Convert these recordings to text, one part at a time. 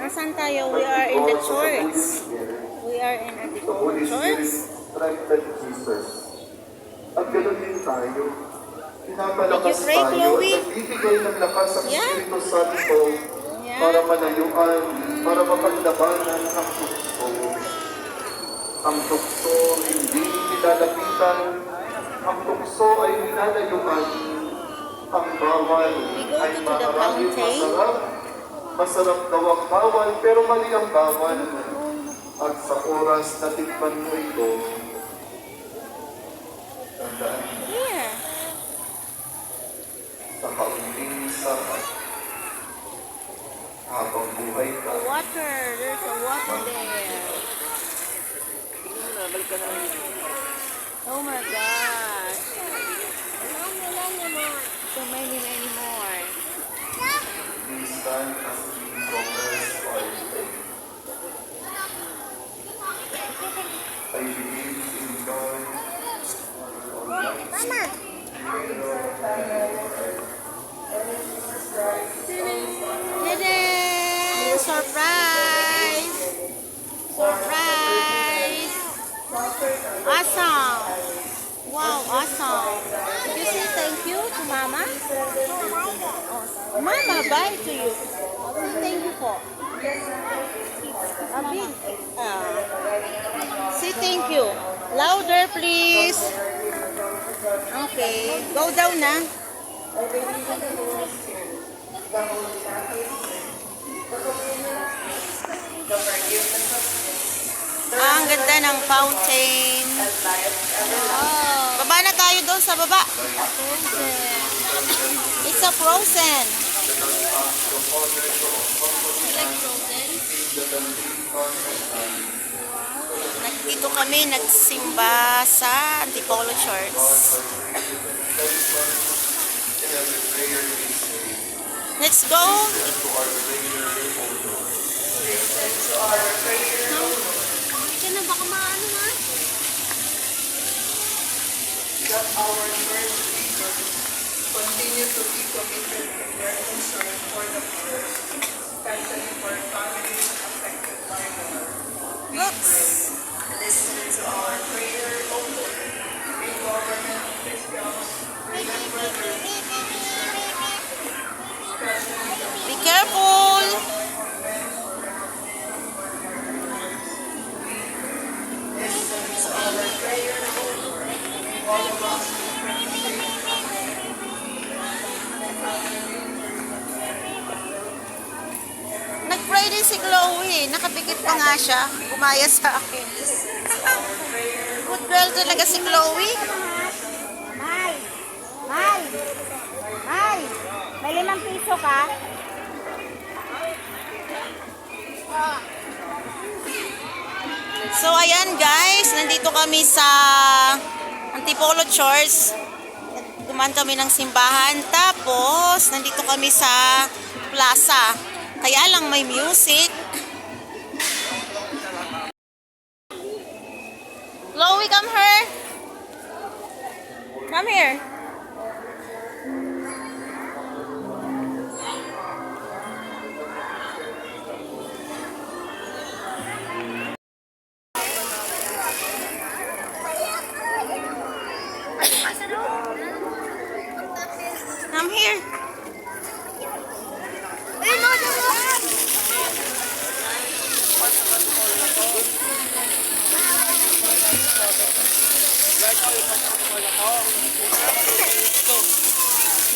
Nasaan tayo? We are in the church. We are in a church. At ganoon din tayo. Pinapalakas Did you pray, tayo Chloe? at nagbibigay ng lakas ang Yeah. Espiritu Santo para manayuan, para mapaglabanan ang tukso. Ang tukso hindi nilalapitan, ang tukso ay nilalayuan. Ang bawal ay maraming masarap. Masarap daw ang bawal, pero mali ang bawal. At sa oras na tikman mo ito, tandaan Here. sa kaunting sarap, habang buhay ka, The water. There's a water there. Oh my gosh. So many, many more. We Surprise! Surprise! Awesome! Wow, awesome! Did you say thank you to Mama? Mama, bye to you. Thank you po. Abin. Ah. Say thank you. Louder, please. Okay. Go down na. Ah, ang ganda ng fountain. Oh. Baba na tayo doon sa baba. It's a frozen. You like frozen? Nandito kami nagsimba sa Antipolo Church. Let's go. Hindi na baka maano ha? that our continue to be committed in their concern for the poor, especially for families affected by the war. Listen to our prayer, O Lord. Government officials, remember their Be careful. Din si Chloe. Nakapikit pa nga siya. Gumaya sa akin. Good girl talaga si Chloe. Mal! Mal! Mal! May limang piso ka? So ayan guys, nandito kami sa Antipolo Church. Kumaan kami ng simbahan. Tapos, nandito kami sa plaza. Kaya lang may music. Chloe, come here. Come here.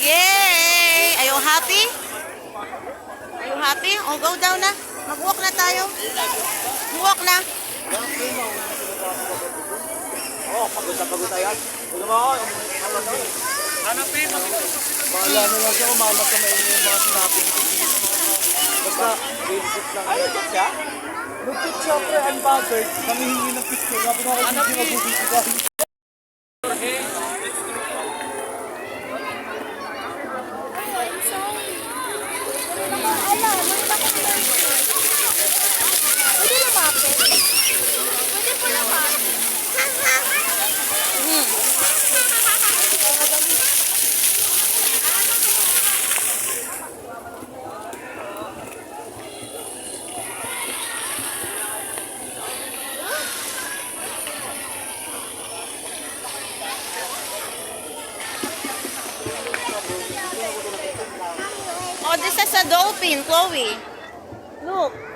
Yay! Are you happy? Are you happy? Oh, go down na. Mag-walk na tayo. Walk na. Oh, pagod na pagod na yan. Ano ba ako? Hanapin mo. Bahala na lang siya, umama sa maingin yung mga sinabi. Basta, basic lang. Ay, nagkit siya? Nagkit siya, pre, unbothered. Namihingi ng picture. Sabi ko, hindi ka. Is a dolphin, Chloe. Look.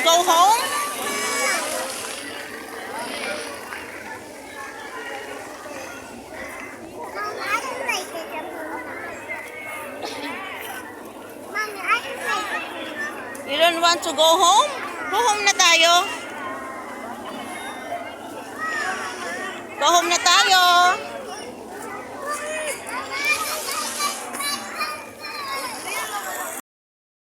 don't like it. You don't want to go home? Go home. Go home na tayo.